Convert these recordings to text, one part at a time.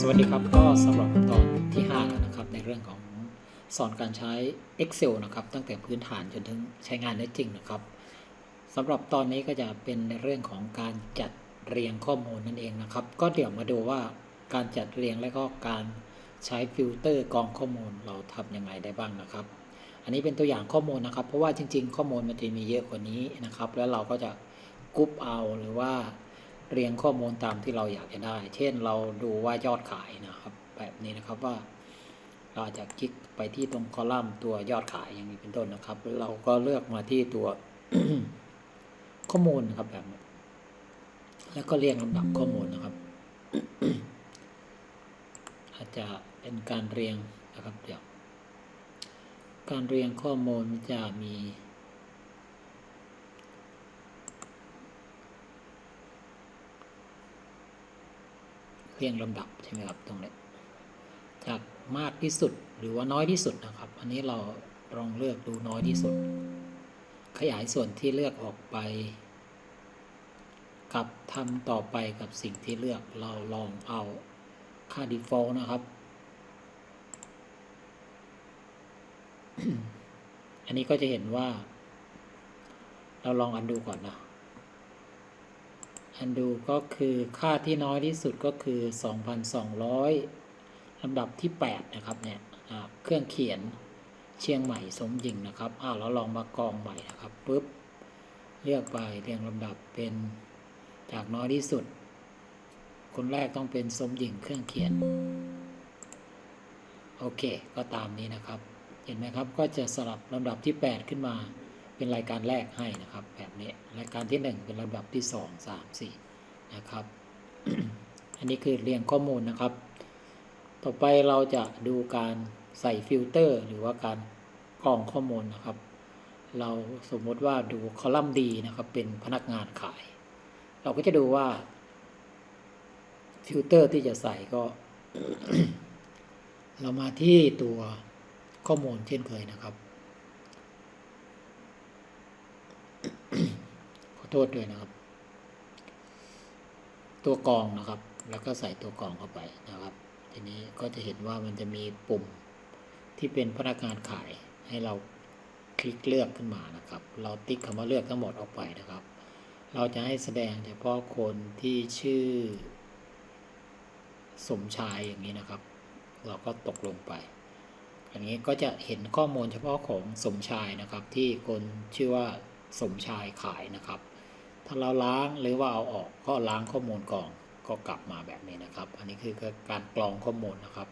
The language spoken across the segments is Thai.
สวัสดีครับก็สำหรับตอนที่ 5 แล้วนะครับ ในเรื่องของสอนการใช้ Excel นะครับ ตั้งแต่พื้นฐานจนถึงใช้งานได้จริงนะครับสำหรับตอนนี้ก็จะเป็นในเรื่องของการจัดเรียงข้อมูลนั่นเองนะครับ ก็เดี๋ยวมาดูว่าการจัดเรียงและก็การใช้ฟิลเตอร์กรองข้อมูลเราทำยังไงได้บ้างนะครับ อันนี้เป็นตัวอย่างข้อมูลนะครับ เพราะว่าจริง ๆ ข้อมูลมันจะมีเยอะกว่านี้นะครับ แล้วเราก็จะกรุ๊ปเอาหรือว่า เรียงข้อมูลตามที่เราอยากจะได้ เช่นเราดูว่ายอดขายนะครับ แบบนี้นะครับว่า เราจจะคลิกไปที่ตรงคอลัมน์ตัวยอดขายอย่างนี้เป็นต้นนะครับ เราก็เลือกมาที่ตัวข้อมูลนะครับแบบนี้แล้วก็เรียงลำดับข้อมูลนะครับ อาจจะเป็นการเรียงนะครับ เดี๋ยว การเรียงข้อมูลจะมี เรียงลำดับใช่ไหมครับตรงนี้จากมากที่สุดหรือว่าน้อยที่สุดนะครับ อันนี้เราลองเลือกดูน้อยที่สุด ขยายส่วนที่เลือกออกไป กับทำต่อไปกับสิ่งที่เลือกเราลองเอาค่า default นะครับ อันนี้ก็จะเห็นว่า เราลองอันดูก่อนนะ อันดูก็คือค่าที่น้อยที่สุดก็คือ 2,200ลำดับที่ 8 นะครับเนี่ยเครื่องเขียนเชียงใหม่สมหญิงนะครับอ้าวเราลองมากองใหม่นะครับปุ๊บเลือกไปเรียงลำดับเป็นจากน้อยที่สุด คนแรกต้องเป็นสมหญิงเครื่องเขียน โอเค ก็ตามนี้นะครับ เห็นไหมครับ ก็จะสลับลำดับที่ 8 ขึ้นมา เป็นรายการแรกให้นะครับแบบนี้รายการที่ 1 เป็นลำดับที่ 2 3 4 นะครับ อันนี้คือเรียงข้อมูลนะครับ ต่อไปเราจะดูการใส่ฟิลเตอร์ หรือว่าการกรองข้อมูลนะครับ เราสมมติว่าดูคอลัมน์ดีนะครับ เป็นพนักงานขาย เราก็จะดูว่าฟิลเตอร์ที่จะใส่ก็ เรามาที่ตัวข้อมูลเช่นเคยนะครับ ขอโทษด้วยนะครับ ตัวกรองนะครับ แล้วก็ใส่ตัวกรองเข้าไปนะครับ ทีนี้ก็จะเห็นว่ามันจะมีปุ่มที่เป็นพนักงานขายให้เราคลิกเลือกขึ้นมานะครับ เราติ๊กคำว่าเลือกทั้งหมดออกไปนะครับ เราจะให้แสดงเฉพาะคนที่ชื่อ สมชายอย่างนี้นะครับ เราก็ตกลงไปอันนี้ก็จะเห็นข้อมูลเฉพาะของสมชายนะครับที่คนชื่อว่า สมชายขายนะครับ ถ้าเราล้างหรือว่าเอาออกก็ล้างข้อมูลก่อนก็กลับมาแบบนี้นะครับ อันนี้คือการกรองข้อมูลนะครับ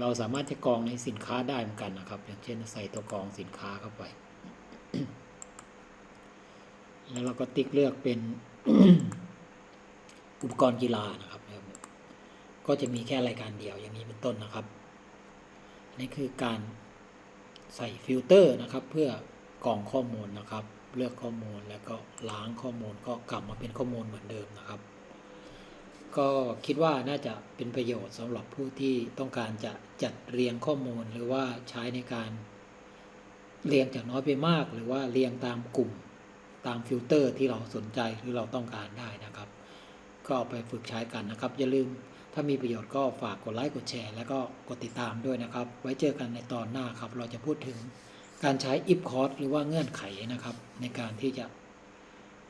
เราสามารถจะกรองในสินค้าได้เหมือนกันนะครับ อย่างเช่นใส่ตัวกรองสินค้าเข้าไป แล้วเราก็ติ๊กเลือกเป็นอุปกรณ์กีฬานะครับ ก็จะมีแค่รายการเดียวอย่างนี้เป็นต้นนะครับนนี้คือการใส่ฟิลเตอร์นะครับ เพื่อกรองข้อมูลนะครับ เลือกข้อมูลแล้วก็ล้างข้อมูลก็กลับมาเป็นข้อมูลเหมือนเดิมนะครับ ก็คิดว่าน่าจะเป็นประโยชน์สำหรับผู้ที่ต้องการจะจัดเรียงข้อมูลหรือว่าใช้ในการเรียงจากน้อยไปมาก หรือว่าเรียงตามกลุ่มตามฟิลเตอร์ที่เราสนใจหรือเราต้องการได้นะครับ ก็เอาไปฝึกใช้กันนะครับ อย่าลืมถ้ามีประโยชน์ก็ฝากกดไลค์กดแชร์ แล้วก็กดติดตามด้วยนะครับ ไว้เจอกันในตอนหน้าครับ เราจะพูดถึง การใช้ if cost หรือว่าเงื่อนไขนะครับ ในการที่จะ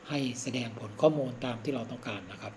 ให้แสดงผลข้อมูลตามที่เราต้องการนะครับ